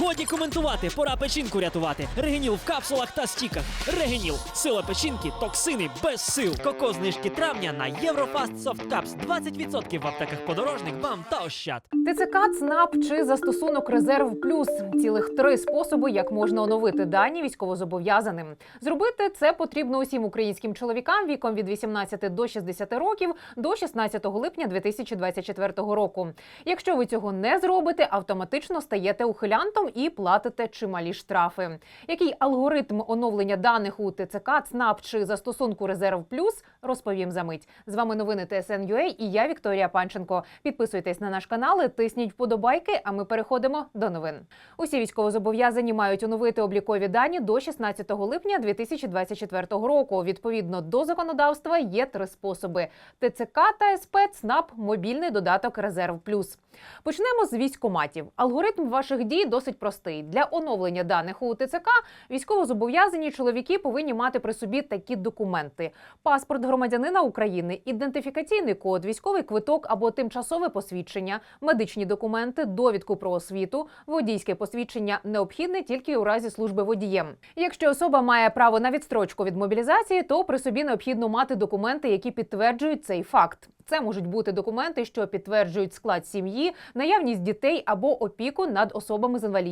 Годі коментувати, пора печінку рятувати. Регеніл в капсулах та стіках. Регеніл. Сила печінки, токсини без сил. Коко знижки травня на Єврофаст Софт Капс. 20% в аптеках подорожник, вам та ощад. ТЦК, ЦНАП чи застосунок Резерв Плюс цілих три способи, як можна оновити дані військовозобов'язаним. Зробити це потрібно усім українським чоловікам віком від 18 до 60 років до 16 липня 2024 року. Якщо ви цього не зробите, автоматично стаєте ухилянтом і платите чималі штрафи. Який алгоритм оновлення даних у ТЦК, ЦНАП чи застосунку Резерв Плюс розповім за мить. З вами новини ТСН.UA і я Вікторія Панченко. Підписуйтесь на наш канал, тисніть вподобайки. А ми переходимо до новин. Усі військовозобов'язані мають оновити облікові дані до 16 липня 2024 року. Відповідно до законодавства є три способи: ТЦК та СП, ЦНАП, мобільний додаток Резерв Плюс. Почнемо з військоматів. Алгоритм ваших дій досить простий. Для оновлення даних у ТЦК військовозобов'язані чоловіки повинні мати при собі такі документи: паспорт громадянина України, ідентифікаційний код, військовий квиток або тимчасове посвідчення, медичні документи, довідку про освіту, водійське посвідчення необхідне тільки у разі служби водієм. Якщо особа має право на відстрочку від мобілізації, то при собі необхідно мати документи, які підтверджують цей факт. Це можуть бути документи, що підтверджують склад сім'ї, наявність дітей або опіку над особами з інвалідністю.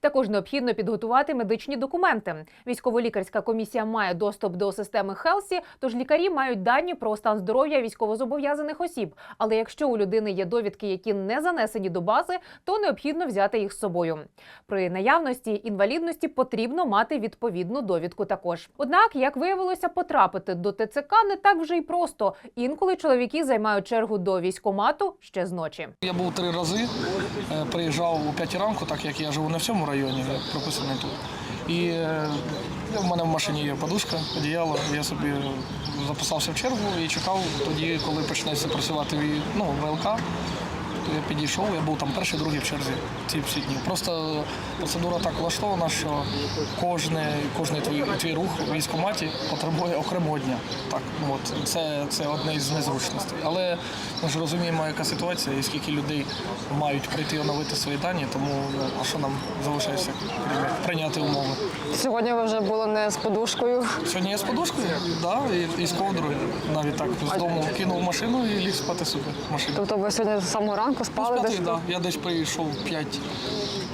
Також необхідно підготувати медичні документи. Військово-лікарська комісія має доступ до системи Хелсі, тож лікарі мають дані про стан здоров'я військовозобов'язаних осіб. Але якщо у людини є довідки, які не занесені до бази, то необхідно взяти їх з собою. При наявності інвалідності потрібно мати відповідну довідку також. Однак, як виявилося, потрапити до ТЦК не так вже й просто. Інколи чоловіки займають чергу до військомату ще з ночі. Я був три рази, е, приїжджав у 5 ранку, так як я живу не в цьому районі, я прописаний тут. І е, в мене в машині є подушка, одіяло. Я собі записався в чергу і чекав тоді, коли почнеться працювати ну, ВЛК. Підійшов, я був там перший, другий в черзі ці всі дні. Просто процедура так влаштована, що кожне, кожний твій, твій рух у військкоматі потребує окремого дня. Так, от це, це одне із незручностей. Але ми ж розуміємо, яка ситуація і скільки людей мають прийти оновити свої дані, тому ну, а що нам залишається прийняти умови. Сьогодні ви вже були не з подушкою. Сьогодні я з подушкою, да, і, і з ковдрою. Навіть так з дому кинув машину і ліг спати собі в машину. Тобто ви сьогодні з самого ранку спали Спати, десь? да. Я десь прийшов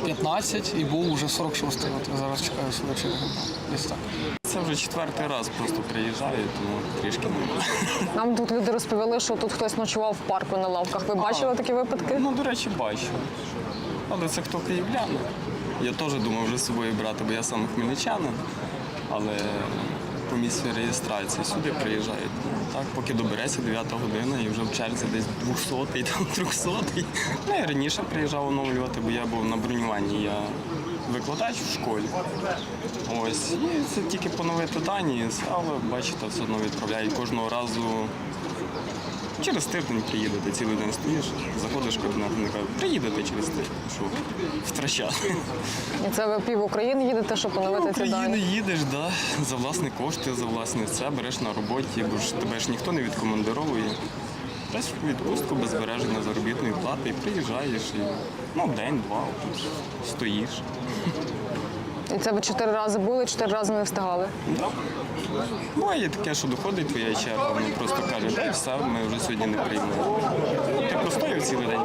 5-15 і був уже 46 От я зараз чекаю свою чергу. Десь так. Це вже четвертий раз просто приїжджаю, тому трішки не. Нам тут люди розповіли, що тут хтось ночував в парку на лавках. Ви бачили такі випадки? Ну, до речі, бачу. Але це хто київляни. Я теж думав вже з собою брати, бо я сам хмельничанин. Але по місці реєстрації сюди приїжджають. Ну, Так, поки добереться 9 година і вже в черзі десь 200-й, там 300-й. Ну, я раніше приїжджав оновлювати, бо я був на бронюванні. Я викладач в школі. Ось. І це тільки поновити дані, але бачите, все одно відправляють кожного разу. Через тиждень приїдете, цілий день стоїш, заходиш вони кажуть, приїдете через тиждень, що втрачати. І це ви пів України їдете, щоб поновити ці України дані. їдеш, да, за власні кошти, за власне це береш на роботі, бо ж тебе ж ніхто не відкомандировує. Десь відпустку без збереження заробітної плати і приїжджаєш і ну, день-два тут стоїш. І це ви чотири рази були, чотири рази не встигали. Да. Буває таке, що доходить твоя черга, вони просто кажуть, дай все, ми вже сьогодні не приймемо. Ти простоїв цілий день.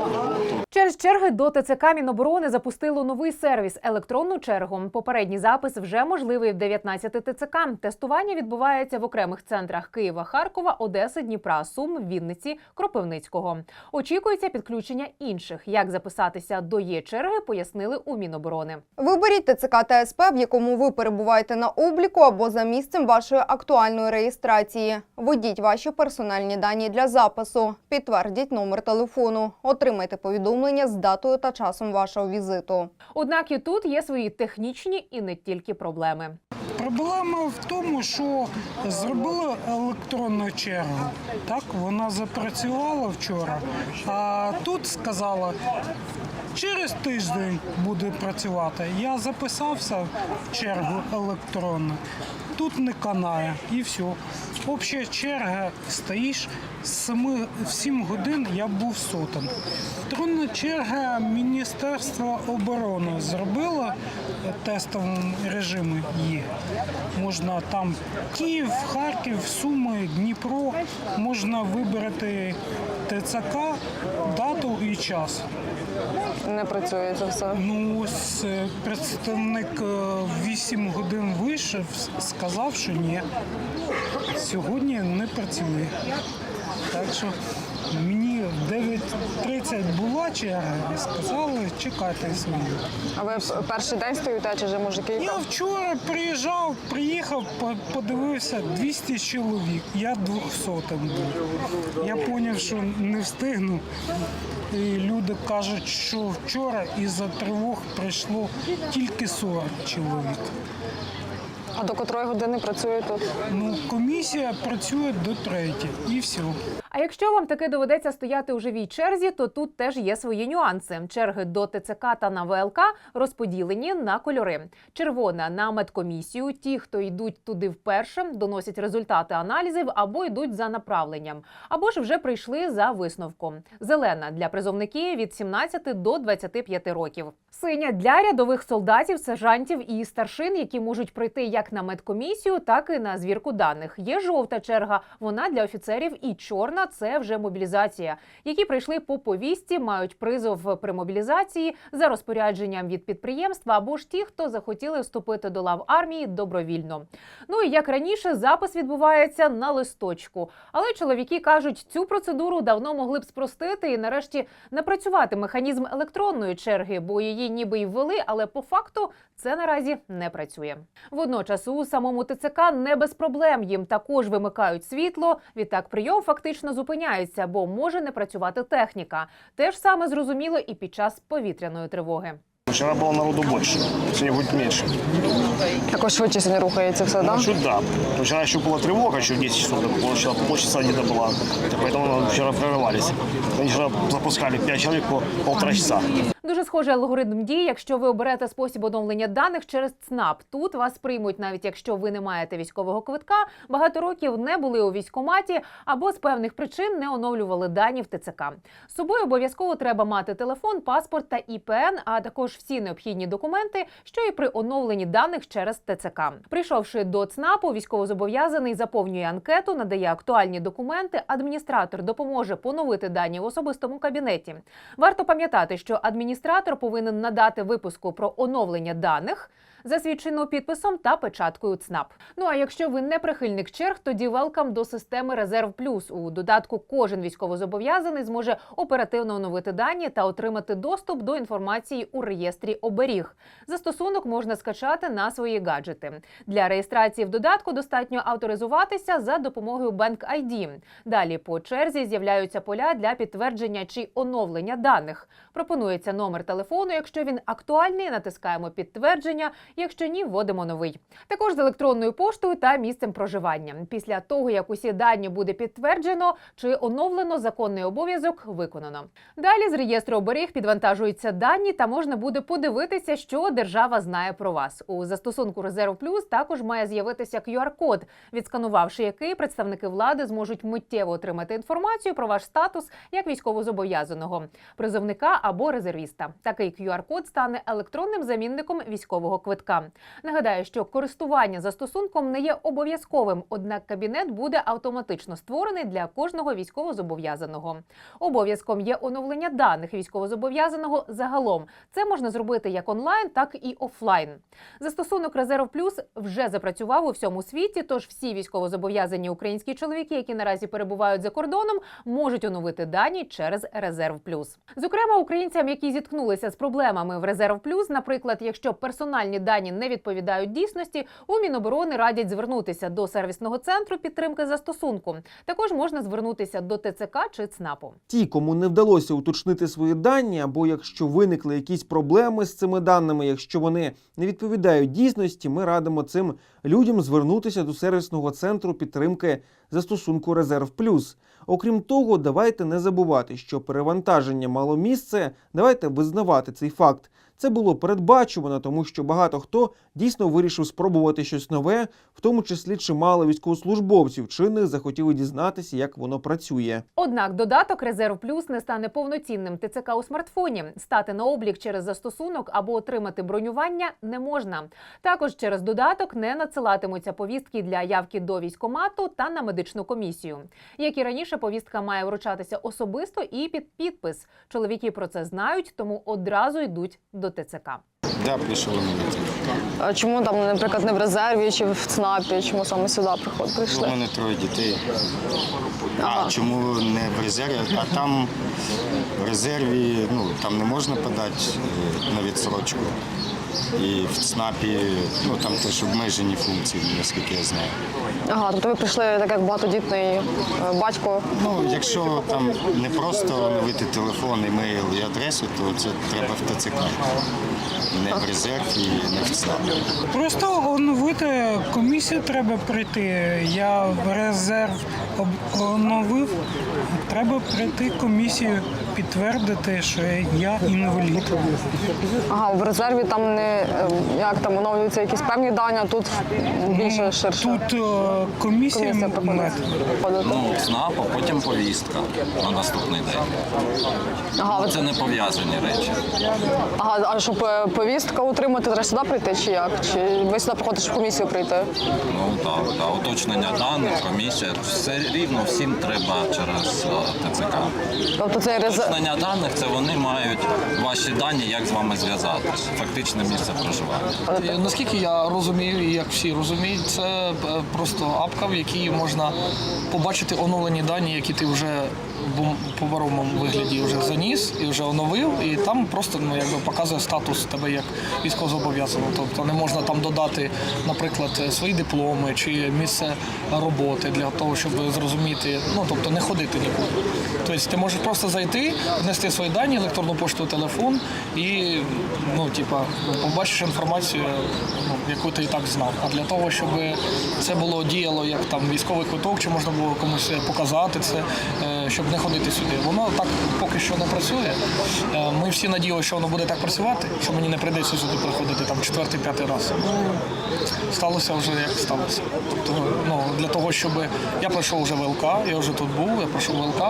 Через черги до ТЦК Міноборони запустило новий сервіс електронну чергу. Попередній запис вже можливий в 19 ТЦК. Тестування відбувається в окремих центрах Києва, Харкова, Одеси, Дніпра, Сум, Вінниці, Кропивницького. Очікується підключення інших. Як записатися до є черги, пояснили у Міноборони. Виберіть ТЦК та СП, в якому ви перебуваєте на обліку або за місцем вашої актуальної реєстрації. Введіть ваші персональні дані для запису. Підтвердіть номер телефону. Отримайте повідомлення з датою та часом вашого візиту. Однак і тут є свої технічні і не тільки проблеми. Проблема в тому, що зробили електронну чергу. Так, вона запрацювала вчора, а тут сказала, Через тиждень буде працювати. Я записався в чергу електронну. Тут не канає і все. Обща черга стоїш з 7, 7 годин я був сотен. Електронна черга Міністерства оборони зробила тестовому режимі є. Можна там Київ, Харків, Суми, Дніпро. Можна вибрати ТЦК, дату і час. Не працює це все. Ну, ось е, представник е, 8 годин вийшов, сказав, що ні. Сьогодні не працює. Так що мені 9.30 була черга, і сказали, чекайте свою. А ви перший день стоїте, чи вже може Я вчора приїжджав, приїхав, подивився 200 чоловік. Я 200 був. Я зрозумів, що не встигну. І люди кажуть, що вчора із-за тривог прийшло тільки 40 чоловік. А до котрої години працює тут? Ну, комісія працює до третьої і все. А якщо вам таки доведеться стояти у живій черзі, то тут теж є свої нюанси. Черги до ТЦК та на ВЛК розподілені на кольори: червона на медкомісію. Ті, хто йдуть туди вперше, доносять результати аналізів або йдуть за направленням, або ж вже прийшли за висновком. Зелена для призовників від 17 до 25 років. Синя для рядових солдатів, сержантів і старшин, які можуть прийти як на медкомісію, так і на звірку даних. Є жовта черга. Вона для офіцерів і чорна це вже мобілізація. Які прийшли по повісті, мають призов при мобілізації за розпорядженням від підприємства або ж ті, хто захотіли вступити до лав армії добровільно. Ну і як раніше, запис відбувається на листочку. Але чоловіки кажуть, цю процедуру давно могли б спростити і нарешті напрацювати механізм електронної черги, бо її ніби й ввели, але по факту це наразі не працює. Водночас у самому ТЦК не без проблем. Їм також вимикають світло. Відтак прийом фактично зупиняється, бо може не працювати техніка. Те ж саме зрозуміло і під час повітряної тривоги. Вчера было народу больше, сегодня будет меньше. Також швидше сьогодні рухається все, так? Чуть да. Но Вчера еще была тревога, еще в 10 часов, так полчаса, полчаса где-то была. Так Поэтому мы вчера прорывались. Они вчера запускали 5 человек по полтора часа. Дуже схожий алгоритм дій, якщо ви оберете спосіб оновлення даних через ЦНАП. Тут вас приймуть, навіть якщо ви не маєте військового квитка, багато років не були у військкоматі або з певних причин не оновлювали дані в ТЦК. З собою обов'язково треба мати телефон, паспорт та ІПН, а також всі необхідні документи, що і при оновленні даних через ТЦК. Прийшовши до ЦНАПу, військовозобов'язаний заповнює анкету, надає актуальні документи. Адміністратор допоможе поновити дані в особистому кабінеті. Варто пам'ятати, що адміністратор повинен надати випуску про оновлення даних. Засвідчену підписом та печаткою ЦНАП. Ну а якщо ви не прихильник черг, тоді велкам до системи Резерв Плюс. У додатку кожен військовозобов'язаний зможе оперативно оновити дані та отримати доступ до інформації у реєстрі оберіг. Застосунок можна скачати на свої гаджети. Для реєстрації в додатку достатньо авторизуватися за допомогою Bank ID. Далі по черзі з'являються поля для підтвердження чи оновлення даних. Пропонується номер телефону. Якщо він актуальний, натискаємо підтвердження. Якщо ні, вводимо новий. Також з електронною поштою та місцем проживання. Після того, як усі дані буде підтверджено чи оновлено, законний обов'язок виконано. Далі з реєстру оберіг підвантажуються дані та можна буде подивитися, що держава знає про вас. У застосунку Резерв Плюс також має з'явитися QR-код, відсканувавши який представники влади зможуть миттєво отримати інформацію про ваш статус як військовозобов'язаного, призовника або резервіста. Такий QR-код стане електронним замінником військового квитка. Нагадаю, що користування застосунком не є обов'язковим, однак кабінет буде автоматично створений для кожного військовозобов'язаного. Обов'язком є оновлення даних військовозобов'язаного загалом. Це можна зробити як онлайн, так і офлайн. Застосунок Резерв Плюс вже запрацював у всьому світі. Тож всі військовозобов'язані українські чоловіки, які наразі перебувають за кордоном, можуть оновити дані через Резерв Плюс. Зокрема, українцям, які зіткнулися з проблемами в Резерв Плюс, наприклад, якщо персональні дані дані не відповідають дійсності, у Міноборони радять звернутися до сервісного центру підтримки застосунку. Також можна звернутися до ТЦК чи ЦНАПу. Ті, кому не вдалося уточнити свої дані, або якщо виникли якісь проблеми з цими даними, якщо вони не відповідають дійсності, ми радимо цим людям звернутися до сервісного центру підтримки застосунку Резерв Плюс. Окрім того, давайте не забувати, що перевантаження мало місце. Давайте визнавати цей факт. Це було передбачувано, тому що багато хто дійсно вирішив спробувати щось нове, в тому числі чимало військовослужбовців чинних захотіли дізнатися, як воно працює. Однак додаток Резерв Плюс не стане повноцінним ТЦК у смартфоні. Стати на облік через застосунок або отримати бронювання не можна. Також через додаток не надсилатимуться повістки для явки до військомату та на медичну комісію. Як і раніше, повістка має вручатися особисто і під підпис. Чоловіки про це знають, тому одразу йдуть до ТЦК. Да, прийшов оновити. А Чому там, наприклад, не в резерві чи в ЦНАПі? Чому саме сюди приход У мене троє дітей. А чому не в резерві? А там в резерві ну, там не можна подати е, на відсрочку. І в ЦНАПі ну, там теж обмежені функції, наскільки я знаю. Ага, тобто ви прийшли так як багатодітний е, батько. Ну, якщо там не просто оновити телефон, емейл і адресу, то це треба в ТЦК. Не в резерв і не в ЦНАП. Просто оновити комісію треба прийти. Я в резерв об- оновив. Треба прийти комісію, підтвердити, що я інвалід. Ага, в резерві там не е, як там оновлюються якісь певні дані, а тут більше ширше. Тут е, комісія, Комісія проходить. мед. Ну, ЦНАП, а потім повістка на наступний день. Ага, Ну, Це не пов'язані речі. ага, а щоб е, повістка отримати, треба сюди прийти чи як? Чи ви сюди приходите, щоб в комісію прийти? Ну так, да, уточнення даних, комісія. Все рівно всім треба через е, ТЦК. Тобто цей резерв. Уточнення даних це вони мають ваші дані, як з вами зв'язатись. Фактичне місце проживання. Наскільки я розумію, і як всі розуміють, це е, просто апка, в якій можна побачити оновлені дані, які ти вже в паперовому вигляді вже заніс і вже оновив, і там просто ну якби показує статус тебе як військовозобов'язаного. Тобто не можна там додати, наприклад, свої дипломи чи місце роботи для того, щоб зрозуміти, ну тобто не ходити нікуди. Тобто ти можеш просто зайти, внести свої дані, електронну пошту, телефон і ну, типа, побачиш інформацію, ну, яку ти і так знав. А для того, щоб це було діяло як там військовий квиток, чи можна було комусь показати це, е, щоб не ходити сюди. Воно так поки що не працює. Е, Ми всі надіялися, що воно буде так працювати, що мені не прийдеться сюди приходити там четвертий, п'ятий раз. Ну, сталося вже як сталося. Тобто, ну, для того, щоб я пройшов вже ВЛК, я вже тут був, я пройшов ВЛК.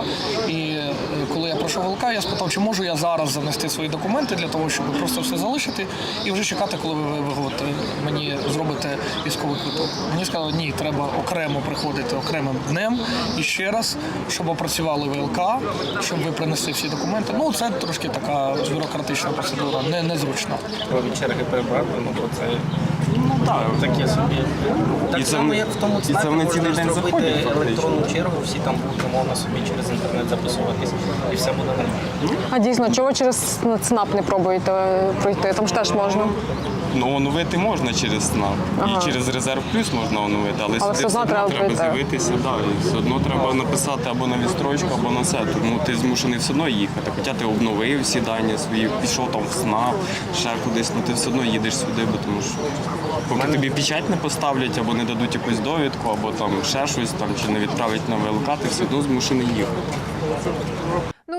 І е, коли я пройшов ВЛК, я спитав, чи можу я зараз занести свої документи для того, щоб просто все залишити і вже чекати, коли ви, ви от, е, мені зробите військовий квиток. Мені сказали, ні, треба окремо приходити окремим днем і ще раз, щоб опрацювали ВЛК, щоб ви принесли всі документи. Ну це трошки така бюрократична процедура, не, незручна. від черги прибрати, ну то це ну, так, таке собі. Так І само, як в тому і це ЦНАПі можна цілий день зробити заходять, електронну чергу, всі там будуть умовно собі через інтернет записуватись, і все буде нормально. А дійсно, чого через ЦНАП не пробуєте е, пройти? Там ж теж можна. Ну, оновити можна через СНАП. Ага. І через резерв плюс можна оновити, але, Але сюди все одно треба треба з'явитися, да, і все одно треба написати або на відстрочку, або на це. Тому ти змушений все одно їхати. Хоча ти обновив всі дані свої, пішов там в СНАП, ще кудись, ну ти все одно їдеш сюди, бо тому що поки тобі печать не поставлять, або не дадуть якусь довідку, або там ще щось там, чи не відправлять на ВЛК, ти все одно змушений їхати.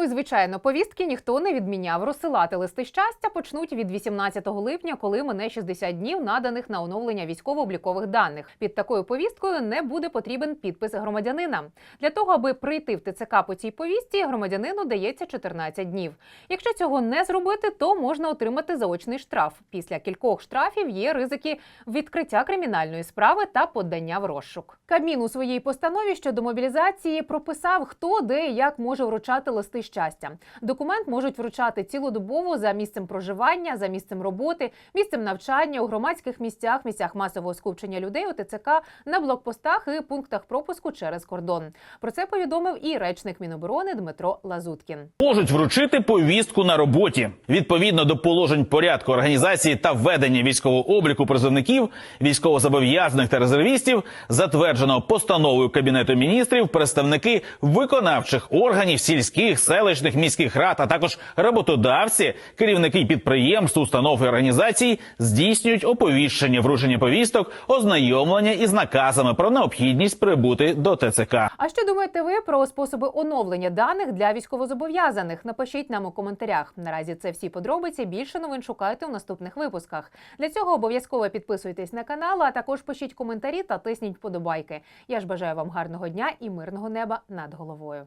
І звичайно, повістки ніхто не відміняв. Розсилати листи щастя почнуть від 18 липня, коли мине 60 днів наданих на оновлення військово-облікових даних. Під такою повісткою не буде потрібен підпис громадянина. Для того, аби прийти в ТЦК по цій повістці, громадянину дається 14 днів. Якщо цього не зробити, то можна отримати заочний штраф. Після кількох штрафів є ризики відкриття кримінальної справи та подання в розшук. Кабмін у своїй постанові щодо мобілізації прописав, хто де і як може вручати листи щастя. Документ можуть вручати цілодобово за місцем проживання, за місцем роботи, місцем навчання у громадських місцях, місцях масового скупчення людей у ТЦК, на блокпостах і пунктах пропуску через кордон. Про це повідомив і речник Міноборони Дмитро Лазуткін. можуть вручити повістку на роботі відповідно до положень порядку організації та ведення військового обліку призовників, військовозобов'язаних та резервістів, затвердженого постановою кабінету міністрів, представники виконавчих органів сільських, селищних, міських рад, а також роботодавці, керівники підприємств, установ і організацій здійснюють оповіщення, вручення повісток, ознайомлення із наказами про необхідність прибути до ТЦК. А що думаєте ви про способи оновлення даних для військовозобов'язаних? Напишіть нам у коментарях. Наразі це всі подробиці. Більше новин шукайте у наступних випусках. Для цього обов'язково підписуйтесь на канал, а також пишіть коментарі та тисніть вподобайки. Я ж бажаю вам гарного дня і мирного неба над головою.